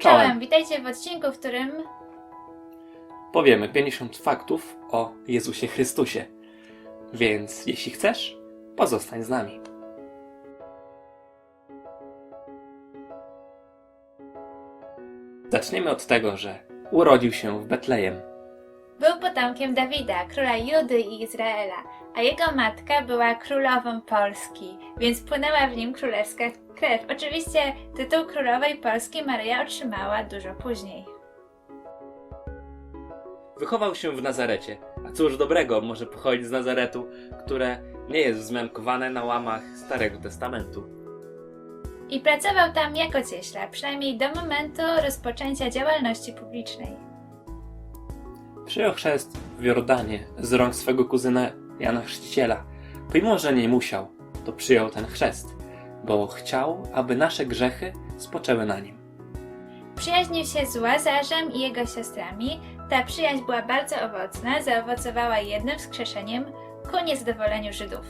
Czołem, witajcie w odcinku, w którym Powiemy 50 faktów o Jezusie Chrystusie. Więc jeśli chcesz, pozostań z nami. Zaczniemy od tego, że urodził się w Betlejem. był potomkiem Dawida, króla Judy i Izraela, a jego matka była królową Polski, więc płynęła w nim królewska krew. Oczywiście tytuł królowej Polski Maryja otrzymała dużo później. Wychował się w Nazarecie. A cóż dobrego może pochodzić z Nazaretu, które nie jest wzmiankowane na łamach Starego Testamentu. I pracował tam jako cieśla, przynajmniej do momentu rozpoczęcia działalności publicznej. Przyjął chrzest w Jordanie z rąk swego kuzyna Jana Chrzciciela. Pomimo, że nie musiał, to przyjął ten chrzest, bo chciał, aby nasze grzechy spoczęły na nim. Przyjaźnił się z Łazarzem i jego siostrami. Ta przyjaźń była bardzo owocna, zaowocowała jednym wskrzeszeniem ku niezadowoleniu Żydów.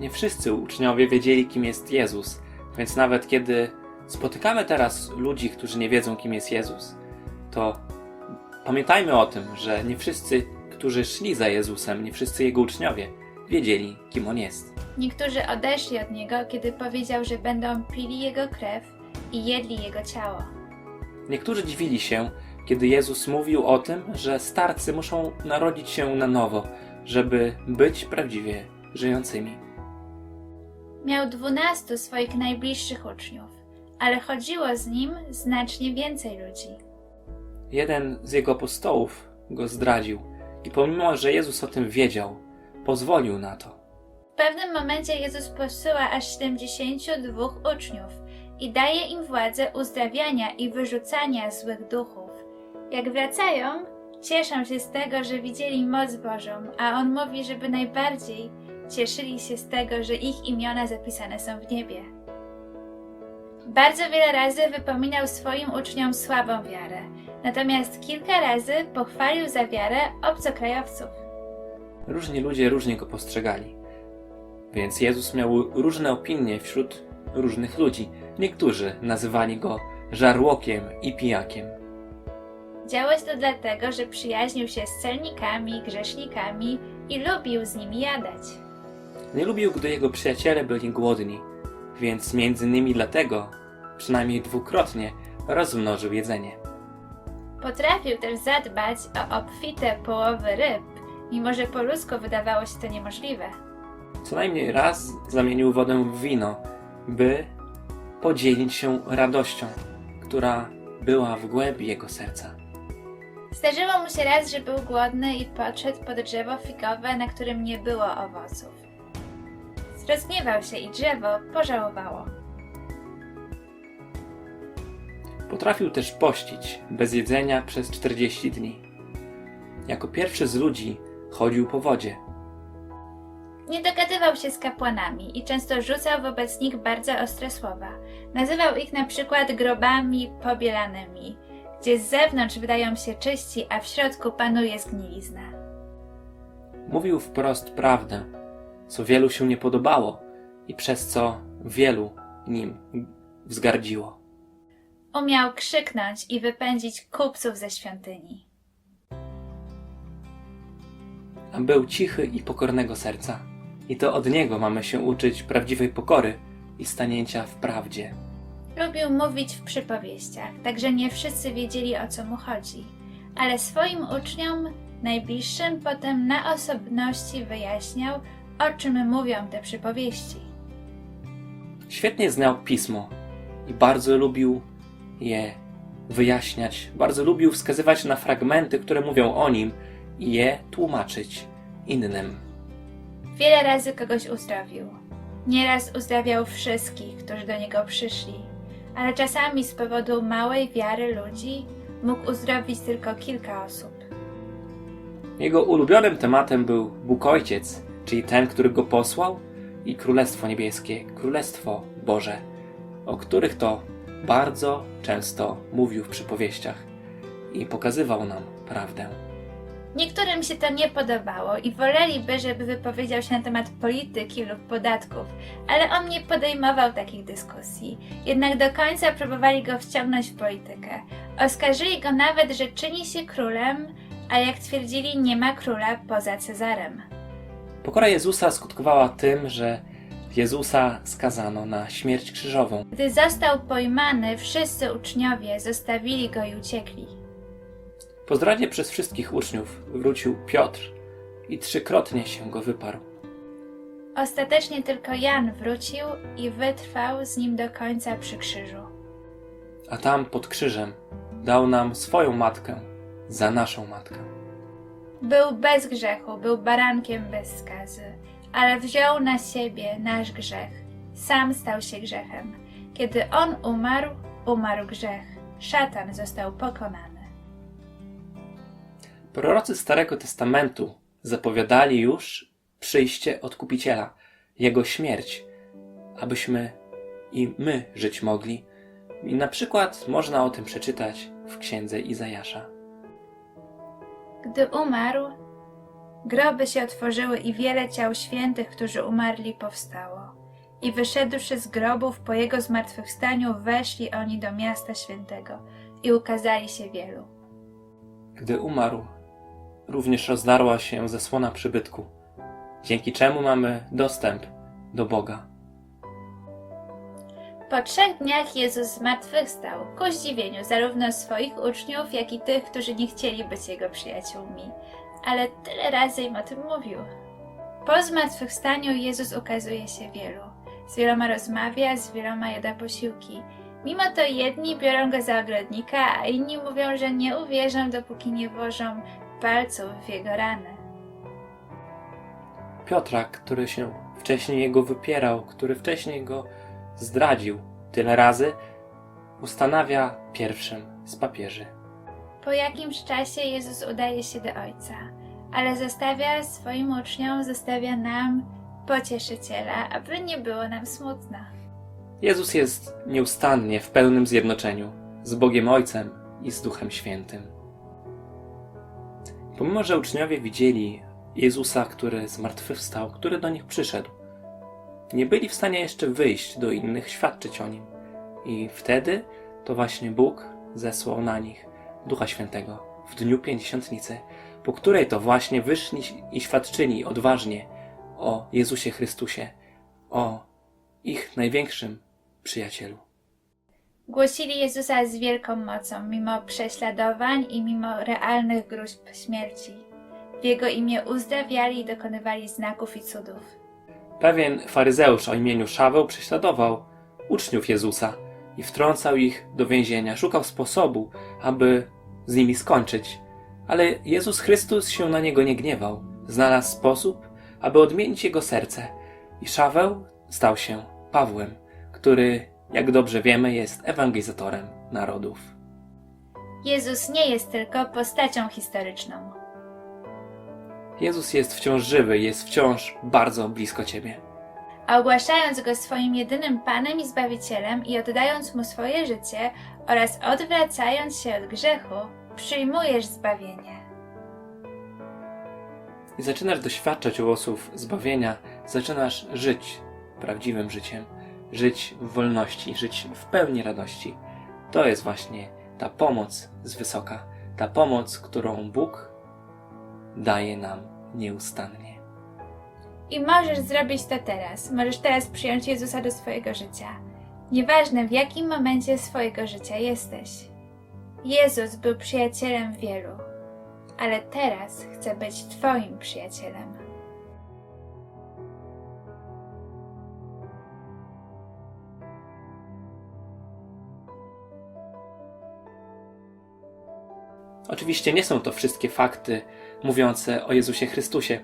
Nie wszyscy uczniowie wiedzieli, kim jest Jezus, więc nawet kiedy spotykamy teraz ludzi, którzy nie wiedzą, kim jest Jezus, to pamiętajmy o tym, że nie wszyscy, którzy szli za Jezusem, nie wszyscy Jego uczniowie wiedzieli, kim On jest. Niektórzy odeszli od niego, kiedy powiedział, że będą pili jego krew i jedli jego ciało. Niektórzy dziwili się, kiedy Jezus mówił o tym, że starcy muszą narodzić się na nowo, żeby być prawdziwie żyjącymi. Miał dwunastu swoich najbliższych uczniów, ale chodziło z nim znacznie więcej ludzi. Jeden z jego apostołów go zdradził i pomimo, że Jezus o tym wiedział, pozwolił na to. W pewnym momencie Jezus posyła aż 72 uczniów i daje im władzę uzdrawiania i wyrzucania złych duchów. Jak wracają, cieszą się z tego, że widzieli moc Bożą, a on mówi, żeby najbardziej cieszyli się z tego, że ich imiona zapisane są w niebie. Bardzo wiele razy wypominał swoim uczniom słabą wiarę, natomiast kilka razy pochwalił za wiarę obcokrajowców. Różni ludzie różnie go postrzegali. Więc Jezus miał różne opinie wśród różnych ludzi. Niektórzy nazywali go żarłokiem i pijakiem. Działo się to dlatego, że przyjaźnił się z celnikami, grzesznikami i lubił z nimi jadać. Nie lubił, gdy jego przyjaciele byli głodni, więc między innymi dlatego, przynajmniej dwukrotnie, rozmnożył jedzenie. Potrafił też zadbać o obfite połowy ryb, mimo że po ludzku wydawało się to niemożliwe. Co najmniej raz zamienił wodę w wino, by podzielić się radością, która była w głębi jego serca. Zdarzyło mu się raz, że był głodny i podszedł pod drzewo figowe, na którym nie było owoców. Rozgniewał się i drzewo pożałowało. Potrafił też pościć bez jedzenia przez 40 dni. Jako pierwszy z ludzi chodził po wodzie. Nie dogadywał się z kapłanami i często rzucał wobec nich bardzo ostre słowa. Nazywał ich na przykład grobami pobielanymi, gdzie z zewnątrz wydają się czyści, a w środku panuje zgnilizna. Mówił wprost prawdę, co wielu się nie podobało i przez co wielu nim wzgardziło. Umiał krzyknąć i wypędzić kupców ze świątyni. A był cichy i pokornego serca. I to od niego mamy się uczyć prawdziwej pokory i stanięcia w prawdzie. Lubił mówić w przypowieściach, także nie wszyscy wiedzieli o co mu chodzi, ale swoim uczniom, najbliższym, potem na osobności wyjaśniał, o czym mówią te przypowieści. Świetnie znał pismo i bardzo lubił je wyjaśniać, bardzo lubił wskazywać na fragmenty, które mówią o nim i je tłumaczyć innym. Wiele razy kogoś uzdrowił. Nieraz uzdrawiał wszystkich, którzy do niego przyszli, ale czasami z powodu małej wiary ludzi mógł uzdrowić tylko kilka osób. Jego ulubionym tematem był Bóg Ojciec, czyli ten, który go posłał, i Królestwo Niebieskie, Królestwo Boże, o których to bardzo często mówił w przypowieściach i pokazywał nam prawdę. Niektórym się to nie podobało i woleliby, żeby wypowiedział się na temat polityki lub podatków, ale on nie podejmował takich dyskusji. Jednak do końca próbowali go wciągnąć w politykę. Oskarżyli go nawet, że czyni się królem, a jak twierdzili, nie ma króla poza Cezarem. Pokora Jezusa skutkowała tym, że Jezusa skazano na śmierć krzyżową. Gdy został pojmany, wszyscy uczniowie zostawili go i uciekli. Po zdradzie przez wszystkich uczniów wrócił Piotr i trzykrotnie się go wyparł. Ostatecznie tylko Jan wrócił i wytrwał z nim do końca przy krzyżu. A tam pod krzyżem dał nam swoją matkę za naszą matkę. Był bez grzechu, był barankiem bez skazy, ale wziął na siebie nasz grzech. Sam stał się grzechem. Kiedy on umarł, umarł grzech. Szatan został pokonany. Prorocy Starego Testamentu zapowiadali już przyjście Odkupiciela, Jego śmierć, abyśmy i my żyć mogli. I na przykład można o tym przeczytać w księdze Izajasza. Gdy umarł, groby się otworzyły i wiele ciał świętych, którzy umarli, powstało. I wyszedłszy z grobów po jego zmartwychwstaniu, weszli oni do miasta świętego i ukazali się wielu. Gdy umarł, również rozdarła się zasłona przybytku, dzięki czemu mamy dostęp do Boga. Po trzech dniach Jezus zmartwychwstał, ku zdziwieniu zarówno swoich uczniów, jak i tych, którzy nie chcieli być Jego przyjaciółmi. Ale tyle razy im o tym mówił. Po zmartwychwstaniu Jezus ukazuje się wielu. Z wieloma rozmawia, z wieloma jada posiłki. Mimo to jedni biorą go za ogrodnika, a inni mówią, że nie uwierzą, dopóki nie włożą palców w jego rany. Piotra, który się wcześniej jego wypierał, który wcześniej go zdradził tyle razy, ustanawia pierwszym z papieży. Po jakimś czasie Jezus udaje się do Ojca, ale zostawia swoim uczniom, zostawia nam pocieszyciela, aby nie było nam smutno. Jezus jest nieustannie w pełnym zjednoczeniu z Bogiem Ojcem i z Duchem Świętym. Pomimo, że uczniowie widzieli Jezusa, który zmartwychwstał, który do nich przyszedł, nie byli w stanie jeszcze wyjść do innych, świadczyć o nim. I wtedy to właśnie Bóg zesłał na nich Ducha Świętego w dniu Pięćdziesiątnicy, po której to właśnie wyszli i świadczyli odważnie o Jezusie Chrystusie, o ich największym przyjacielu. Głosili Jezusa z wielką mocą, mimo prześladowań i mimo realnych gruźb śmierci. W Jego imię uzdrawiali i dokonywali znaków i cudów. Pewien faryzeusz o imieniu Szaweł prześladował uczniów Jezusa i wtrącał ich do więzienia. Szukał sposobu, aby z nimi skończyć. Ale Jezus Chrystus się na niego nie gniewał. Znalazł sposób, aby odmienić jego serce. I Szaweł stał się Pawłem, który, jak dobrze wiemy, jest ewangelizatorem narodów. Jezus nie jest tylko postacią historyczną. Jezus jest wciąż żywy, jest wciąż bardzo blisko ciebie. A ogłaszając Go swoim jedynym Panem i Zbawicielem i oddając Mu swoje życie oraz odwracając się od grzechu, przyjmujesz zbawienie. I zaczynasz doświadczać owoców zbawienia, zaczynasz żyć prawdziwym życiem, żyć w wolności, żyć w pełni radości. To jest właśnie ta pomoc z wysoka, ta pomoc, którą Bóg daje nam nieustannie. I możesz zrobić to teraz. Możesz teraz przyjąć Jezusa do swojego życia. Nieważne w jakim momencie swojego życia jesteś. Jezus był przyjacielem wielu, ale teraz chce być Twoim przyjacielem. Oczywiście nie są to wszystkie fakty mówiące o Jezusie Chrystusie.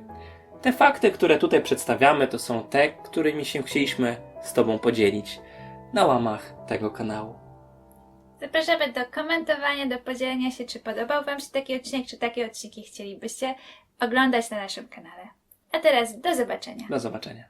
Te fakty, które tutaj przedstawiamy, to są te, którymi się chcieliśmy z Tobą podzielić na łamach tego kanału. Zapraszamy do komentowania, do podzielenia się, czy podobał Wam się taki odcinek, czy takie odcinki chcielibyście oglądać na naszym kanale. A teraz do zobaczenia. Do zobaczenia.